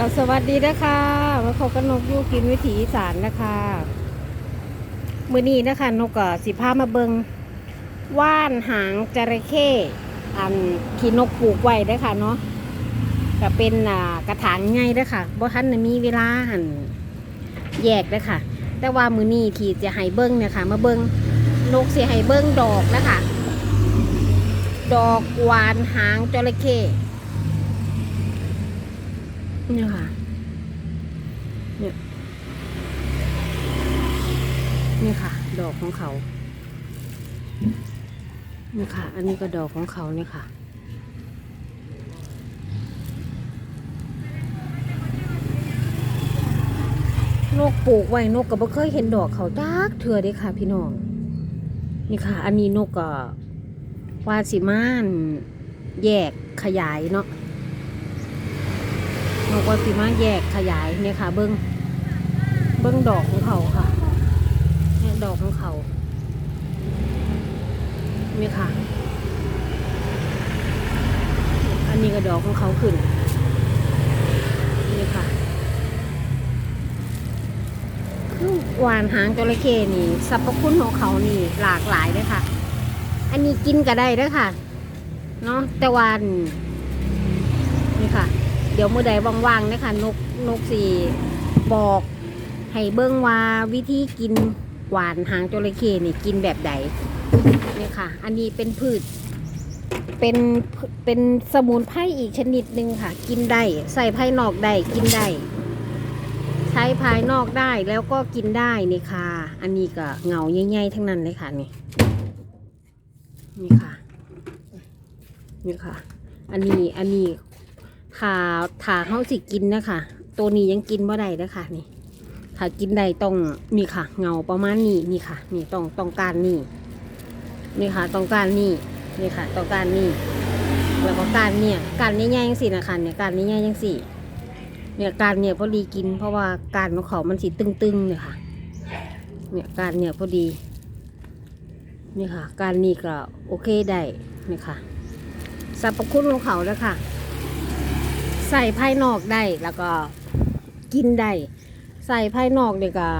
เราสวัสดีนะคะมาพบกับนกยูกินวิถีอีสานนะคะมือนี้นะคะนกก็สิพามาเบิงว่านหางจระเข้อันที่นกปลูกไว้เด้ค่ะเนาะก็เป็นกระถางง่ายเด้ค่ะบ่ทันมีเวลาหันแยกเด้ค่ะ แต่ว่ามือนี้ที่จะให้เบิ้งเนี่ยค่ะ มาเบิงนกเสิให้เบิ้งดอกนะคะดอกหวานหางจระเข้ เนี่ยค่ะ เนี่ย นี่ค่ะ ดอกของเขานี่ค่ะ อันนี้ก็ดอกของเขาเนี่ยค่ะ นกปลูกไว้นกก็บ่เคยเห็นดอกเขาจักเถื่อเด้ค่ะ พี่น้อง นี่ค่ะ อันนี้นกก็วาสิมาน แยกขยายเนาะ นกวาสิมาแยกขยายเนี่ยค่ะเบิ้งเบิ้งดอกของเขาค่ะเนี่ยดอกของเขาเนี่ยค่ะ อันนี้ก็ดอกของเขาขึ้นนี่ค่ะคือหวานหางจระเข้นี่สรรพคุณของเขานี่หลากหลายเลยค่ะ อันนี้กินก็ได้ด้วยค่ะเนาะแต่วัน เดี๋ยวเมื่อใดว่างๆนะคะนกนกสีบอกให้เบิ้งว่าวิธีกินหวานหางจระเข้นี่กินแบบใดนี่ค่ะ อันนี้เป็นพืช เป็นเป็นสมุนไพรอีกชนิดหนึ่งค่ะ กินได้ใส่ภายนอกได้กินได้ใช้ภายนอกได้แล้วก็กินได้นี่ค่ะ อันนี้ก็เหงาใหญ่ๆทั้งนั้นเลยค่ะนี่นี่ค่ะนี่ค่ะ อันนี้อันนี้ ถ้าถาเขาสิกินนะคะตัวนี้ยังกินบ่ได้นะคะนี่ถ้ากินได้ต้องนี่ค่ะ เงาประมาณนี้นี่ค่ะ นี่ต้องต้องการนี่นี่ค่ะต้องการนี่นี่ค่ะต้องการนี่แล้วก็การเนี่ยการนี้ย่ยังสี่นะคะเนี่ยการนี้ย่ยังสี่เนี่ยการเนี่ยพอดีกิน เพราะว่าการของเขามันสีตึงๆเนี่ยค่ะ เนี่ยการเนี่ยพอดีนี่ค่ะ การนี่ก็โอเคได้นี่ค่ะสรรพคุณของเขาแล้วค่ะ ใส่ภายนอกได้แล้วก็กินได้ใส่ภายนอกเนี่ยก็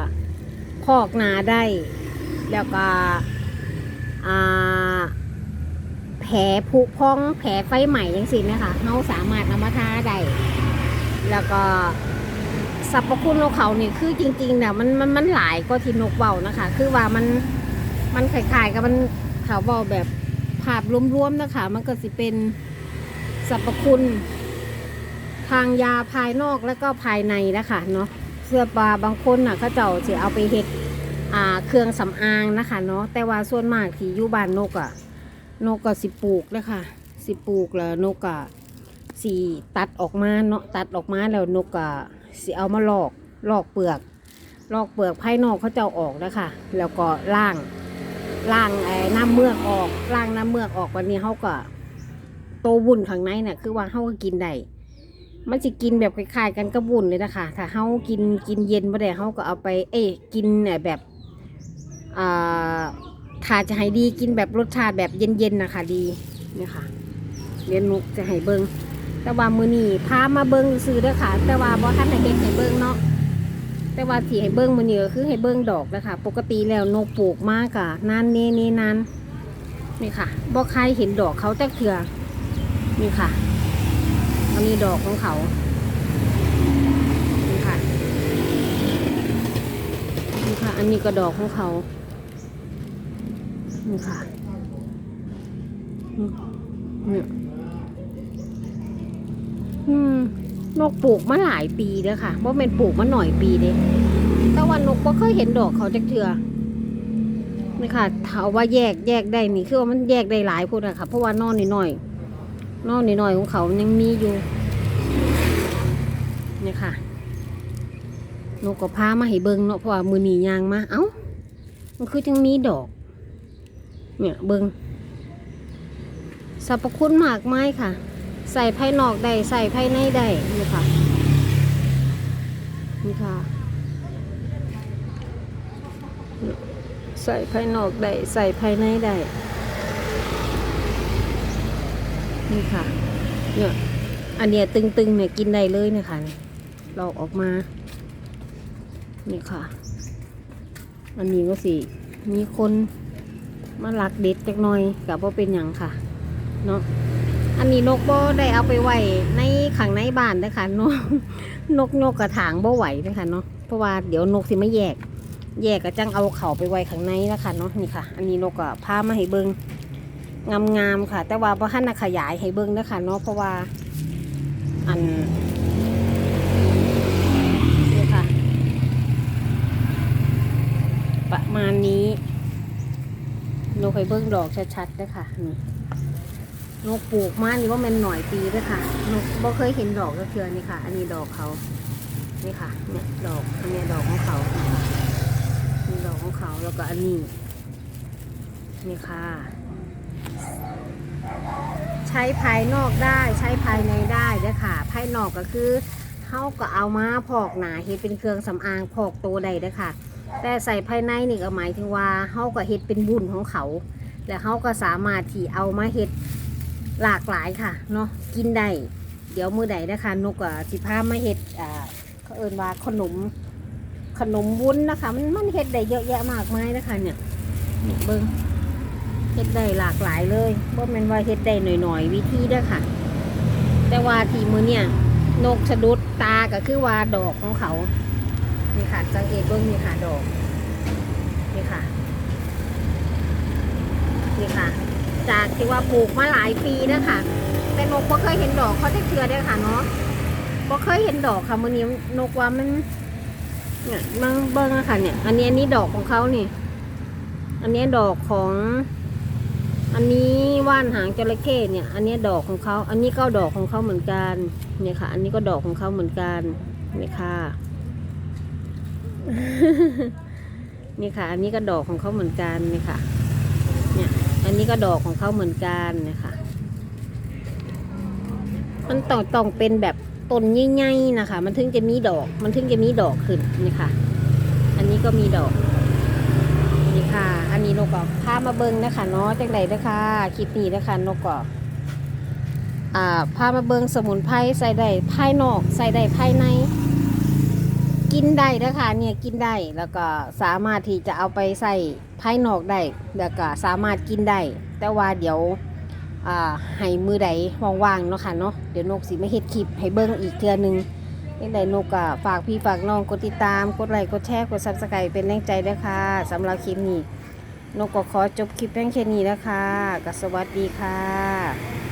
พอกหนาได้ แล้วก็แผลผุพองแผลไฟใหม่ยังสินะคะเขาสามารถนำมาทาได้แล้วก็สรรพคุณของเขาเนี่ยคือจริงๆเนี่ยมันมันมันหลายกว่าที่นกเบานะคะ คือว่ามันมันคล้ายๆกับมันเขาเบาแบบภาพรวมๆนะคะ มันก็สิเป็นสรรพคุณ ทางยาภายนอกแล้วก็ภายในนะคะเนาะเสื้อปลาบางคนน่ะเขาเจ้าสิเอาไปเฮ็ดอ่าเครื่องสำอางนะคะเนาะแต่ว่าส่วนมากที่อยู่บ้านนกอะ่ะนกก็สิปลูกนะคะสิปลูกแล้วนกอะสิตัดออกมาเนาะตัดออกมาแล้วนกอะสิเอามาลอกลอกเปลือกลอกเปลือกภายนอกเขาเจ้าออกนะคะแล้วก็ล่างล่างไอ้น้ำเมือกออกล่างน้ำเมือกออกวันนี้เขาก็โตวุ่นข้างในเนี่ยคือว่าเขาก็กินได้ มันจะกินแบบคล้ายๆกันกระบุนเลยนะคะ ถ้าเฮากินกินเย็นบ่ได้เฮาก็เอาไป เอ้กินแบบอ่าถ้าจะให้ดีกินแบบรสชาติแบบเย็นๆนะคะดีเนี่ยค่ะเรียนนุกจะให้เบิงแต่ว่ามือนี้พามาเบิงซื้อด้อค่ะ แต่ว่าบ่ทันได้เฮ็ดให้เบิงเนาะแต่ว่าที่ให้เบิ้งมือนี้ก็คือให้เบิ้งดอกนะคะปกติแล้วนกปลูกมากอะนานเน่เน่นานนี่ค่ะบ่ใครเห็นดอกเขาจักเถื่อนี่ค่ะ อันนี้ดอกของเขานี่ค่ะนี่ค่ะ อันนี้ก็ดอกของเขานี่ค่ะนี่เนี่ยอืมนกปลูกมาหลายปีแล้วค่ะว่าเป็นปลูกมาหน่อยปีเด้แต่ว่านกก็เคยเห็นดอกเขาจักเถื่อนี่ค่ะถาว่าแยกแยกได้นี่คือว่ามันแยกได้หลายพูดอะค่ะ เพราะว่านอนนิดหน่อย นอนนิดหน่อยของเขายังมีอยู่นี่ค่ะนกก็พามาให้เบิงเนาะเพราะว่ามือหนียางมาเอ้า มันคือจังมีดอก เนี่ยเบิงสรรพคุณมากไม้ค่ะ ใส่ภายนอกได้ใส่ภายในได้นี่ค่ะนี่ค่ะ ใส่ภายนอกได้ใส่ภายในได้ นี่ค่ะ เนี่ยอันเนี้ยตึงๆเนี่ยกินได้เลยเนะคะลอกออกมา นี่ค่ะ อันนี้ก็สิมีคนมาลักเด็ดจักหน่อยกับว่าเป็นอย่างค่ะเนาะอันนี้นกบ่ได้เอาไปไว้ในขังในบ้านนะคะนกนกนกกระถางบ่ไหวนะคะเนาะเพราะว่าเดี๋ยวนกสิไม่แยก แยกก็จังเอาเขาไปไว้ข้างในนะคะเนาะนี่ค่ะ อันนี้นกก็พามาให้เบิง งามๆค่ะ แต่ว่าบ่ทันน่ะขยายให้เบิงนะคะเนาะเพราะว่าอันนี่ค่ะ ประมาณนี้นกให้เบิ้งดอกชัดๆด้วยค่ะนี่นกปลูกมานี่ว่ามันหน่อยปีด้วยค่ะนกบ่เคยเห็นดอกก็เทือนี่ค่ะ อันนี้ดอกเขานี่ค่ะ เนี่ยดอกอันนี้ดอกของเขานี่ดอกของเขาแล้วก็อันนี้นี่ค่ะ ใช้ภายนอกได้ใช้ภายในได้เด้วยค่ะ ภายนอกก็คือเขาก็เอามาพอกหนาเฮ็ดเป็นเครื่องสำอางพอกตัวใดด้วยค่ะ แต่ใส่ภายในนี่ก็หมายถึงว่าเขาก็เฮ็ดเป็นบุญของเขา และเขาก็สามารถที่เอามาเฮ็ดหลากหลายค่ะเนาะกินได้เดี๋ยวมือใดนะคะนกสิพามาเฮ็ดอ่าเขาเอิ้นว่าขนมขนมวุ้นนะคะ มันมันเฮ็ดได้เยอะแยะมากมายนะคะเนี่ยเนี่ยเบิ้ง ฮ็ดได้หลากหลายเลยบ่แม่นว่าเฮ็ดได้หน่อยๆวิธีเด้อค่ะ แต่ว่าที่มือเนี่ยนกสะดุดตาก็คือว่าดอกของเขานี่ค่ะสังเกตเบิ้งนี่ค่ะดอกนี่ค่ะนี่ค่ะ จากที่ว่าปลูกมาหลายปีแล้วค่ะแต่นกบ่เคยเห็นดอกเขาจะเชื่อได้อค่ะเนาะบ่เคยเห็นดอกค่ะมื้อนี้นกว่ามันเนี่ยมังเบิ้งอะค่ะเนี่ย อันนี้อันนี้ดอกของเขานี่ อันนี้ดอกของ อันนี้ว่านหางจระเข้เนี่ย อันนี้ดอกของเขา อันนี้ก็ดอกของเขาเหมือนกันเนี่ยค่ะ อันนี้ก็ดอกของเขาเหมือนกันเนี่ยค่ะนี่ค่ะ อันนี้ก็ดอกของเขาเหมือนกันเนี่ยค่ะ เนี่ย อันนี้ก็ดอกของเขาเหมือนกันเนี่ยค่ะ มันต้องต้องเป็นแบบต้นใหญ่ๆนะคะ มันถึงจะมีดอก มันถึงจะมีดอกขึ้นนี่ค่ะ อันนี้ก็มีดอก นกก็พามาเบิ้งนะคะเนาะจังใดนะคะคลิปนี้นะคะนกก็อ่าพามาเบิ้งสมุนไพรใส่ได้ภายนอกใส่ได้ภายใน กินได้นะคะเนี่ยกินได้แล้วก็สามารถที่จะเอาไปใส่ภายนอกได้แล้วก็สามารถกินได้แต่ว่าเดี๋ยวอ่าให้มือใดว่างๆเนาะค่ะเนาะเดี๋ยวนกสิมาเฮ็ดคลิปให้เบิ่งอีกเทื่อหนึงยังไดนกก็ฝากพี่ฝากน้องกดติดตาม กดไลค์กดแชร์กด Subscribe เป็นแรงใจด้วยค่ะสำหรับคลิปนี้ นกก็ขอจบคลิปเพียงแค่นี้นะคะก็สวัสดีค่ะ